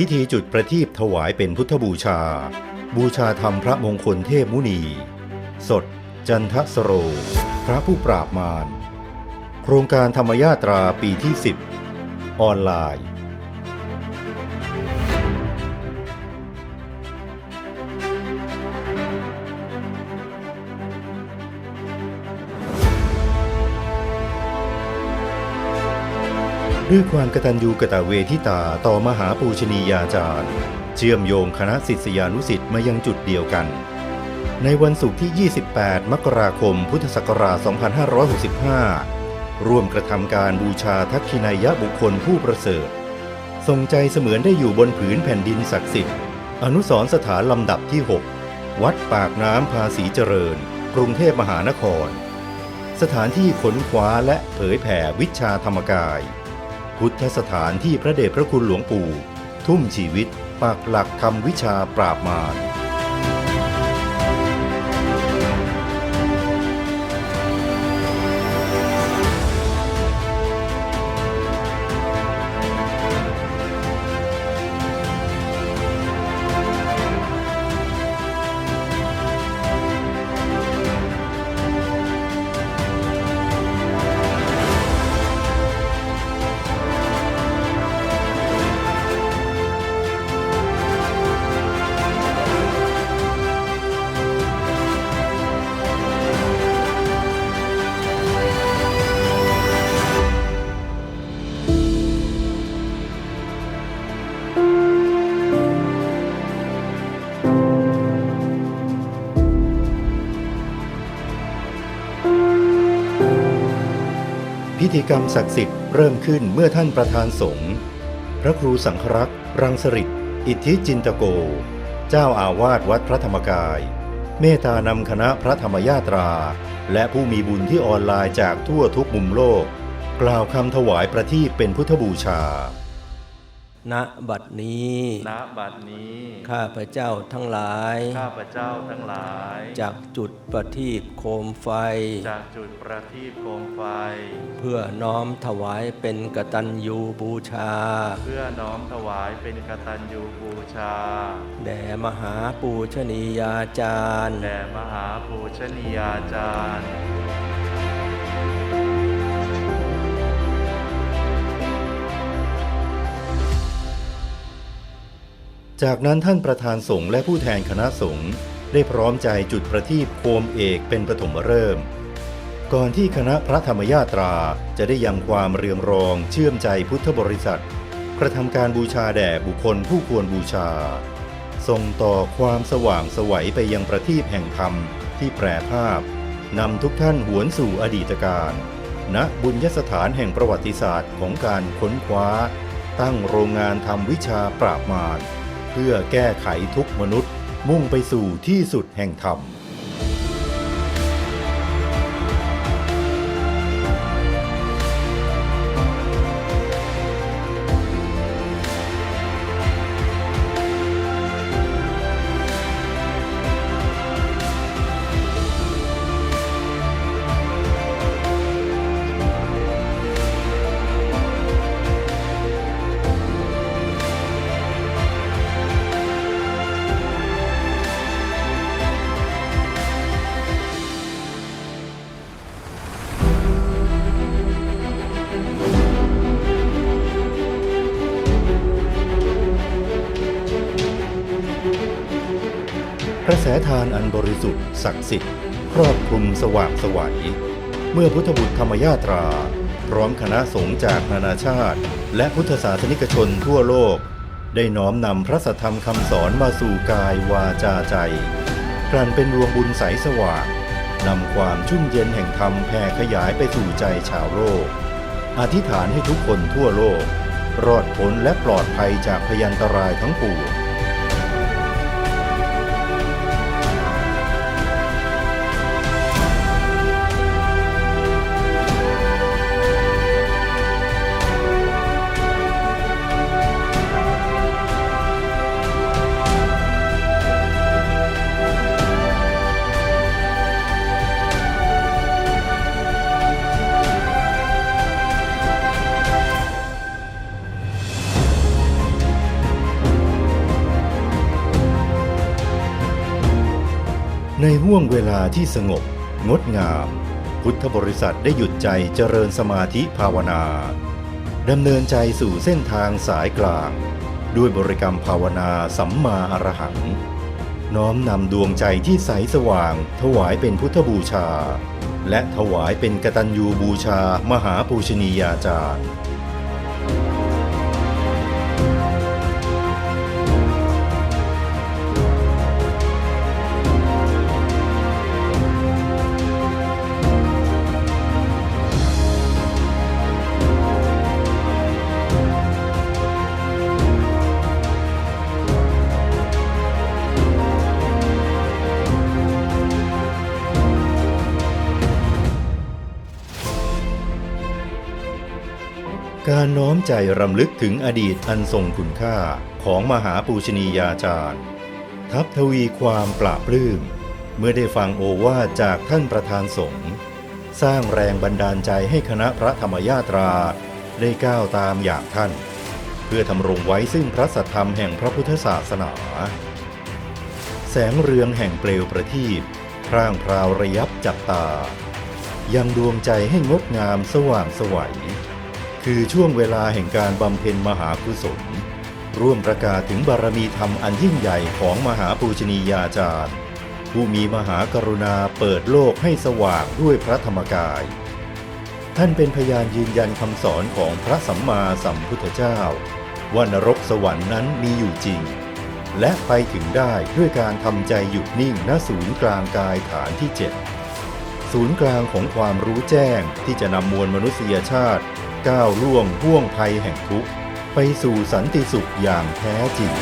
พิธีจุดประทีปถวายเป็นพุทธบูชา บูชาธรรมพระมงคลเทพมุนี สด จันทสโร พระผู้ปราบมาร โครงการธรรมยาตราปีที่ 10 ออนไลน์ ด้วยความกตัญญูกะตะเวทิตาต่อมหาปูชนียาจารย์ เชื่อมโยงคณะศิษยานุสิษย์มายังจุดเดียวกัน ในวันศุกร์ที่ 28 มกราคม พุทธศักราช 2565 ร่วมกระทำการบูชาทักขินายะบุคคลผู้ประเสริฐทรงใจเสมือนได้อยู่บนผืนแผ่นดินศักดิ์สิทธิ์ อนุสรณ์สถานลำดับที่ 6 วัดปากน้ำภาษีเจริญ กรุงเทพมหานคร สถานที่ขนคว้าและเผยแผ่วิชาธรรมกาย พุทธสถานที่พระเดชพระคุณหลวงปู่ ทุ่มชีวิตปักหลักทำวิชาปราบมาร พิธีกรรมศักดิ์สิทธิ์เริ่มขึ้นเมื่อท่านประธานสงฆ์พระครูสังครักษ์รังสริตอิทธิจินตโก เจ้าอาวาสวัดพระธรรมกาย เมตานำคณะพระธรรมญาตรา และผู้มีบุญที่ออนไลน์จากทั่วทุกมุมโลก กล่าวคำถวายประทีปเป็นพุทธบูชา ณบัดนี้ ณ บัดนี้ ข้าพเจ้าทั้งหลาย ข้าพเจ้าทั้งหลาย จากจุดประทีปโคมไฟ จากจุดประทีปโคมไฟ เพื่อน้อมถวายเป็นกตัญญูบูชา เพื่อน้อมถวายเป็นกตัญญูบูชา แด่มหาปูชนียาจารย์ แด่มหาภูชนียาจารย์ จากนั้นท่านประธานสงฆ์และผู้แทนคณะสงฆ์ได้พร้อมใจจุดประทีปโคมเอกเป็นปฐมฤกษ์ก่อนที่คณะพระธรรมยาตราจะได้ยังความเรืองรองเชื่อมใจพุทธบริษัท กระทำการบูชาแด่บุคคลผู้ควรบูชาส่งต่อความสว่างสวัยไปยังประทีปแห่งธรรมที่แปรภาพนำทุกท่านหวนสู่อดีตการณบุญยสถานแห่งประวัติศาสตร์ของการค้นคว้า ตั้งโรงงานทำวิชาปราบมาร พื่อแก้ไขทุกมนุษย์ มุ่งไปสู่ที่สุดแห่งธรรม กระแสทานอันบริสุทธิ์ศักดิ์สิทธิ์ครอบคลุมสว่างไสวัย เมื่อพุทธบุตรธรรมยาตรา พร้อมคณะสงฆ์จากนานาชาติ และพุทธศาสนิกชนทั่วโลก ได้น้อมนำพระสัทธรรมคำสอนมาสู่กายวาจาใจ กลั่นเป็นดวงบุญใสสว่างนำความชุ่มเย็นแห่งธรรมแผ่ขยายไปสู่ใจชาวโลก อธิษฐานให้ทุกคนทั่วโลก รอดพ้นและปลอดภัยจากพยันตรายทั้งปวง ในห่วงเวลาที่สงบ งดงาม พุทธบริษัทได้หยุดใจเจริญสมาธิภาวนาดำเนินใจสู่เส้นทางสายกลาง ด้วยบริกรรมภาวนาสัมมาอรหัง น้อมนำดวงใจที่ใสสว่าง ถวายเป็นพุทธบูชา และถวายเป็นกตัญญูบูชามหาปูชนียาจารย์ การน้อมใจรำลึกถึงอดีตอันทรงคุณค่าของมหาปูชนียาจารย์ ทับทวีความปราบปลื้ม เมื่อได้ฟังโอวาจากท่านประธานสงฆ์สร้างแรงบันดาลใจให้คณะพระธรรมยาตราได้ก้าวตามอย่างท่าน เพื่อทำรงไว้ซึ่งพระสัทธรรมแห่งพระพุทธศาสนา แสงเรืองแห่งเปลวประทีปพร่างพราวระยับจับตา ยังดวงใจให้งดงามสว่างสวัย คือช่วงเวลาแห่งการบำเพ็ญมหากุศล ร่วมประกาศถึงบารมีธรรมอันยิ่งใหญ่ของมหาปูชนียาจารย์ ผู้มีมหากรุณาเปิดโลกให้สว่างด้วยพระธรรมกาย ท่านเป็นพยานยืนยันคำสอนของพระสัมมาสัมพุทธเจ้า ว่านรกสวรรค์นั้นมีอยู่จริง และไปถึงได้ด้วยการทำใจหยุดนิ่งณศูนย์กลางกายฐานที่7ศูนย์กลางของความรู้แจ้งที่จะนำมวลมนุษยชาติ ก้าวล่วงห่วงภัยแห่งทุกข์ไปสู่สันติสุขอย่างแท้จริง